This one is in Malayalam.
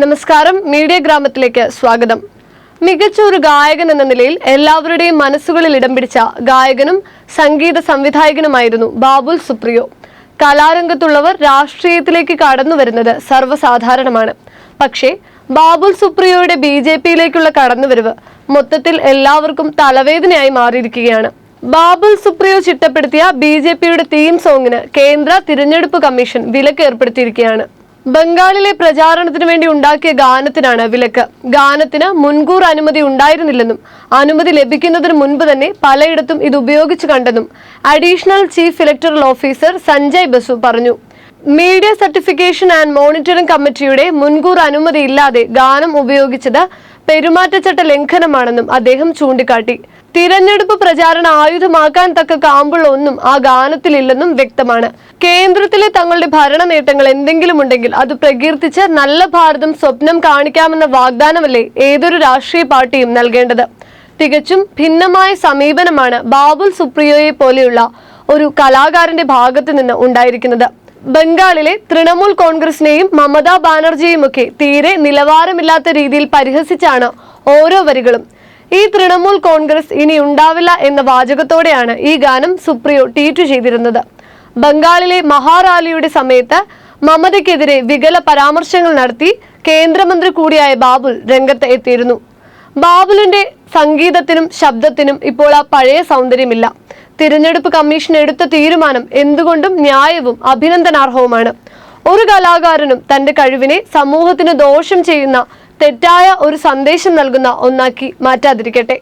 നമസ്കാരം. മീഡിയ ഗ്രാമത്തിലേക്ക് സ്വാഗതം. മികച്ച ഒരു ഗായകൻ എന്ന നിലയിൽ എല്ലാവരുടെയും മനസ്സുകളിൽ ഇടം പിടിച്ച ഗായകനും സംഗീത സംവിധായകനുമായിരുന്നു ബാബുൽ സുപ്രിയോ. കലാരംഗത്തുള്ളവർ രാഷ്ട്രീയത്തിലേക്ക് കടന്നു വരുന്നത് സർവസാധാരണമാണ്. പക്ഷേ ബാബുൽ സുപ്രിയോയുടെ ബി ജെ പിയിലേക്കുള്ള കടന്നുവരവ് മൊത്തത്തിൽ എല്ലാവർക്കും തലവേദനയായി മാറിയിരിക്കുകയാണ്. ബാബുൽ സുപ്രിയോ ചിട്ടപ്പെടുത്തിയ ബി ജെ പിയുടെ തീം സോങ്ങിന് കേന്ദ്ര തിരഞ്ഞെടുപ്പ് കമ്മീഷൻ വിലക്ക് ഏർപ്പെടുത്തിയിരിക്കുകയാണ്. ബംഗാളിലെ പ്രചാരണത്തിന് വേണ്ടി ഉണ്ടാക്കിയ ഗാനത്തിനാണ് വിലക്ക്. ഗാനത്തിന് മുൻകൂർ അനുമതി ഉണ്ടായിരുന്നില്ലെന്നും അനുമതി ലഭിക്കുന്നതിന് മുൻപ് തന്നെ പലയിടത്തും ഇത് ഉപയോഗിച്ചു കണ്ടെന്നും additional chief electoral officer Sanjay Basu പറഞ്ഞു. മീഡിയ സർട്ടിഫിക്കേഷൻ ആൻഡ് മോണിറ്ററിംഗ് കമ്മിറ്റിയുടെ മുൻകൂർ അനുമതി ഇല്ലാതെ ഗാനം ഉപയോഗിച്ചത് പെരുമാറ്റച്ചട്ട ലംഘനമാണെന്നും അദ്ദേഹം ചൂണ്ടിക്കാട്ടി. തിരഞ്ഞെടുപ്പ് പ്രചാരണ ആയുധമാക്കാൻ തക്ക കാമ്പുള്ള ഒന്നും ആ ഗാനത്തിലില്ലെന്നും വ്യക്തമാണ്. കേന്ദ്രത്തിലെ തങ്ങളുടെ ഭരണ നേട്ടങ്ങൾ എന്തെങ്കിലും ഉണ്ടെങ്കിൽ അത് പ്രകീർത്തിച്ച് നല്ല ഭാരതം സ്വപ്നം കാണിക്കാമെന്ന വാഗ്ദാനമല്ലേ ഏതൊരു രാഷ്ട്രീയ പാർട്ടിയും നൽകേണ്ടത്? തികച്ചും ഭിന്നമായ സമീപനമാണ് ബാബുൽ സുപ്രിയോയെ പോലെയുള്ള ഒരു കലാകാരന്റെ ഭാഗത്ത് നിന്ന് ഉണ്ടായിരിക്കുന്നത്. ബംഗാളിലെ തൃണമൂൽ കോൺഗ്രസിനെയും മമതാ ബാനർജിയെയും ഒക്കെ തീരെ നിലവാരമില്ലാത്ത രീതിയിൽ പരിഹസിച്ചാണ് ഓരോ വരികളും ഈ തൃണമൂൽ കോൺഗ്രസ് ഇനി ഉണ്ടാവില്ല എന്ന വാചകത്തോടെയാണ് ഈ ഗാനം സുപ്രിയോ ട്വീറ്റ് ചെയ്തിരുന്നത്. ബംഗാളിലെ മഹാറാലിയുടെ സമയത്ത് മമതയ്ക്കെതിരെ വികല പരാമർശങ്ങൾ നടത്തി കേന്ദ്രമന്ത്രി കൂടിയായ ബാബുൽ രംഗത്ത് എത്തിയിരുന്നു. ബാബുലിന്റെ സംഗീതത്തിനും ശബ്ദത്തിനും ഇപ്പോൾ ആ പഴയ സൗന്ദര്യമില്ല. തിരഞ്ഞെടുപ്പ് കമ്മീഷൻ എടുത്ത തീരുമാനം എന്തുകൊണ്ടും ന്യായവും അഭിനന്ദനാർഹവുമാണ്. ഒരു കലാകാരനും തന്റെ കഴിവിനെ സമൂഹത്തിന് ദോഷം ചെയ്യുന്ന തെറ്റായ ഒരു സന്ദേശം നൽകുന്ന ഒന്നാക്കി മാറ്റാതിരിക്കട്ടെ.